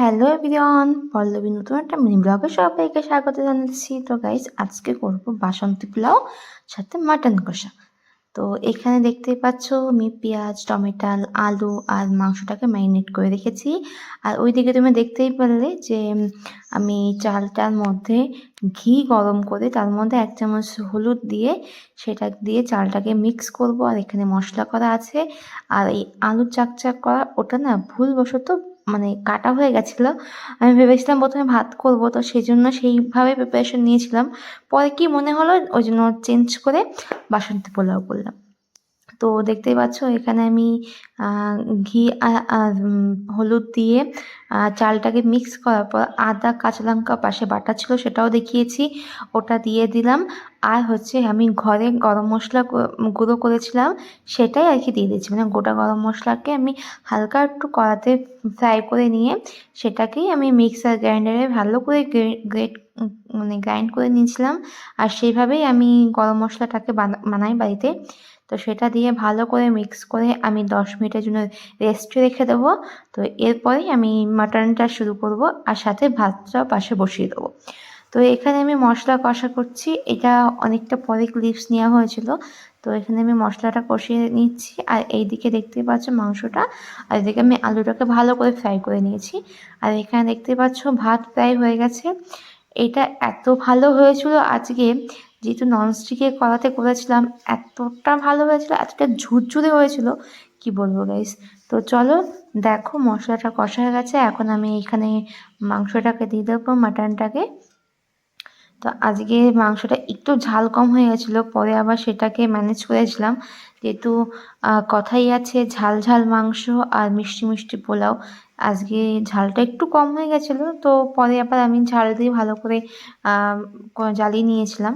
Hello everyone Pallavi নতুন একটা mini ব্লগে সবাইকে স্বাগত জানাচ্ছি। তো গাইজ আজকে করব বাসন্তী পোলাও, সাথে মাটন কষা। তো এখানে দেখতেই পাচ্ছ, আমি পেঁয়াজ টমেটাল আলু আর মাংসটাকে ম্যারিনেট করে রেখেছি। আর ওইদিকে তুমি দেখতেই পারলে যে, আমি চালটার মধ্যে ঘি গরম করে, তার মধ্যে এক চামচ হলুদ দিয়ে সেটা দিয়ে চালটাকে মিক্স করব। আর এখানে মশলা করা আছে। আর এই আলু চাকচাক করা, ওটা না ভুলবশত মানে কাটা হয়ে গেছিল। আমি ভেবেছিলাম প্রথমে ভাত করব, তো সেই জন্য সেইভাবে প্রিপারেশন নিয়েছিলাম। পরে কি মনে হলো? ওই জন্য চেঞ্জ করে বাসন্তী পোলাও করলাম। তো দেখতেই পাচ্ছ, এখানে আমি ঘি আর হলুদ দিয়ে চালটাকে মিক্স করার পর আদা, কাঁচা লঙ্কা পাশে বাটা ছিল সেটাও দেখিয়েছি, ওটা দিয়ে দিলাম। আর হচ্ছে আমি ঘরে গরম মশলা গুঁড়ো করেছিলাম, সেটাই আর কি দিয়ে দিয়েছি। মানে গোটা গরম মশলাকে আমি হালকা একটু কড়াতে ফ্রাই করে নিয়ে সেটাকেই আমি মিক্সার গ্রাইন্ডারে ভালো করে গ্রেট মানে গ্রাইন্ড করে নিয়েছিলাম। আর সেইভাবেই আমি গরম মশলাটাকে বানাই বাড়িতে। তো সেটা দিয়ে ভালো করে মিক্স করে আমি দশ মিনিটের জন্য রেস্টে রেখে দেবো। তো এরপরেই আমি মাটনটা শুরু করব আর সাথে ভাতটাও পাশে বসিয়ে দেবো। তো এখানে আমি মশলা কষা করছি। এটা অনেকটা পরে ক্লিপস নেওয়া হয়েছিল। তো এখানে আমি মশলাটা কষিয়ে নিচ্ছি। আর এই দিকে দেখতে পাচ্ছ মাংসটা। আর এদিকে আমি আলুটাকে ভালো করে ফ্রাই করে নিয়েছি। আর এখানে দেখতে পাচ্ছ ভাত প্রায় হয়ে গেছে। এটা এত ভালো হয়েছিল আজকে, যেহেতু ননস্টিকের কড়াতে করেছিলাম, এতটা ভালো হয়েছিল, এতটা ঝুরঝুরে হয়েছিল কি বলব গাইস তো চলো দেখো মশলাটা কষা হয়ে গেছে, এখন আমি এখানে মাংসটাকে দিয়ে দেবো মাটনটাকে তো আজকে মাংসটা একটু ঝাল কম হয়ে গেছিল, পরে আবার সেটাকে ম্যানেজ করেছিলাম যেহেতু কথাই আছে ঝাল ঝাল মাংস আর মিষ্টি মিষ্টি পোলাও। আজকে ঝালটা একটু কম হয়ে গেছিল, তো পরে আবার আমি ঝাল দিয়ে ভালো করে জ্বালিয়ে নিয়েছিলাম।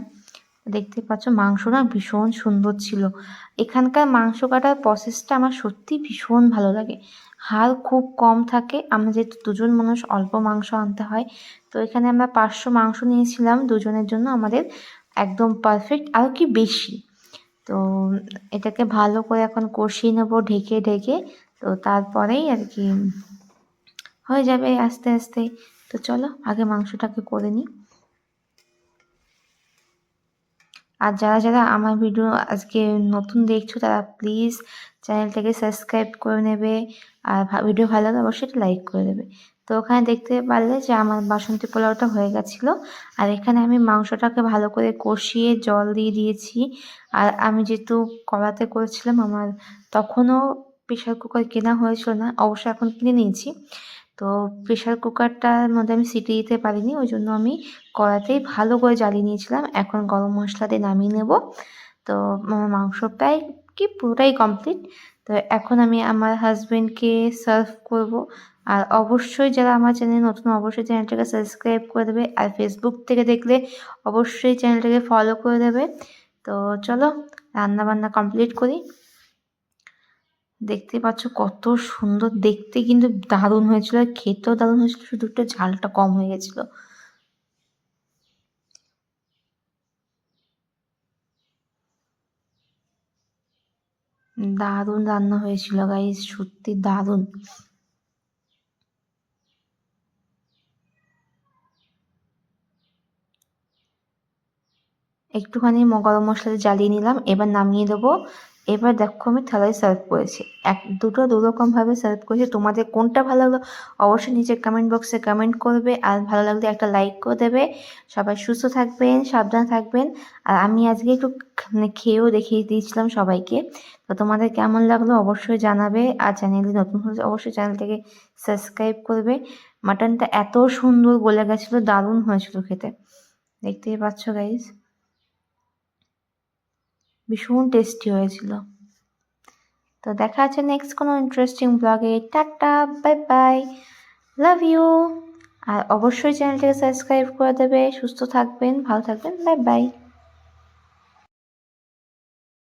দেখতে পাচ্ছ মাংস না ভীষণ সুন্দর ছিল। এখানকার মাংস কাটার প্রসেসটা আমার সত্যি ভীষণ ভালো লাগে। হাড় খুব কম থাকে, আমরা যেহেতু দুজন মানুষ, অল্প মাংস আনতে হয়। তো এখানে আমরা পাঁচশো মাংস নিয়েছিলাম, দুজনের জন্য আমাদের একদম পারফেক্ট আরও কি বেশি। তো এটাকে ভালো করে এখন কষিয়ে নেব, ঢেকে ঢেকে। তো তারপরেই আর কি, হয়ে যাবে আস্তে আস্তে। তো চলো, আগে মাংসটাকে করে নিই। আর যারা যারা আমার ভিডিও আজকে নতুন দেখছ, তারা প্লিজ চ্যানেলটাকে সাবস্ক্রাইব করে নেবে। আর ভিডিও ভালো লাগলে অবশ্যই লাইক করে দেবে। তো ওখানে দেখতে পারলে যে আমার বাসন্তী পোলাওটা হয়ে গেছিল। আর এখানে আমি মাংসটাকে ভালো করে কষিয়ে জল দিয়ে দিয়েছি। আর আমি যেহেতু কড়াতে করেছিলাম, আমার তখনও প্রেশার কুকার কেনা হয়েছিল না, অবশ্য এখন কিনে নিয়েছি। তো প্রেশার কুকারটার মধ্যে আমি সিটি দিতে পারিনি ওই জন্য আমি কড়াতেই ভালো করে জ্বালিয়ে নিয়েছিলাম। এখন গরম মশলা দিয়ে নামিয়ে নেব। তো আমার মাংস প্রায় কি পুরোটাই কমপ্লিট তো এখন আমি আমার হাজব্যান্ডকে সার্ভ করব। আর অবশ্যই যারা আমার চ্যানেল নতুন, অবশ্যই চ্যানেলটাকে সাবস্ক্রাইব করে দেবে। আর ফেসবুক থেকে দেখলে অবশ্যই চ্যানেলটাকে ফলো করে দেবে। তো চলো, রান্নাবান্না কমপ্লিট করি। দেখতে পাচ্ছ কত সুন্দর, দেখতে কিন্তু দারুণ হয়েছিল আর খেতেও দারুণ হয়েছিল, শুধু একটু ঝালটা কম হয়ে গেছিল। দারুণ রান্না হয়েছিল গাইজ সত্যি দারুণ। একটুখানি গরম মশলা জ্বালিয়ে নিলাম, এবার নামিয়ে দেবো এবার দেখো আমি থালায় সার্ভ করেছি। এক, দুটো দু রকমভাবে সার্ভ করেছি। তোমাদের কোনটা ভালো লাগল অবশ্যই নিচে কমেন্ট বক্সে কমেন্ট করবে। আর ভালো লাগলে একটা লাইক করে দেবে। সবাই সুস্থ থাকবেন, সাবধান থাকবেন। আর আমি আজকে একটু মানে খেয়েও দেখিয়ে দিয়েছিলাম সবাইকে। তো তোমাদের কেমন লাগল অবশ্যই জানাবে। আর চ্যানেলে নতুন হলে অবশ্যই চ্যানেলটাকে সাবস্ক্রাইব করবে। মাটনটা এত সুন্দর গলে গেছিল, দারুণ হয়েছিল খেতে। দেখতেই পাচ্ছ গাইজ ভীষণ টেস্টি হয়েছিল। তো দেখা আছে নেক্সট কোনো ইন্টারেস্টিং ব্লগে tata bye bye love you আর অবশ্যই চ্যানেলটাকে সাবস্ক্রাইব করে দেবে। সুস্থ থাকবেন, ভালো থাকবেন বাই বাই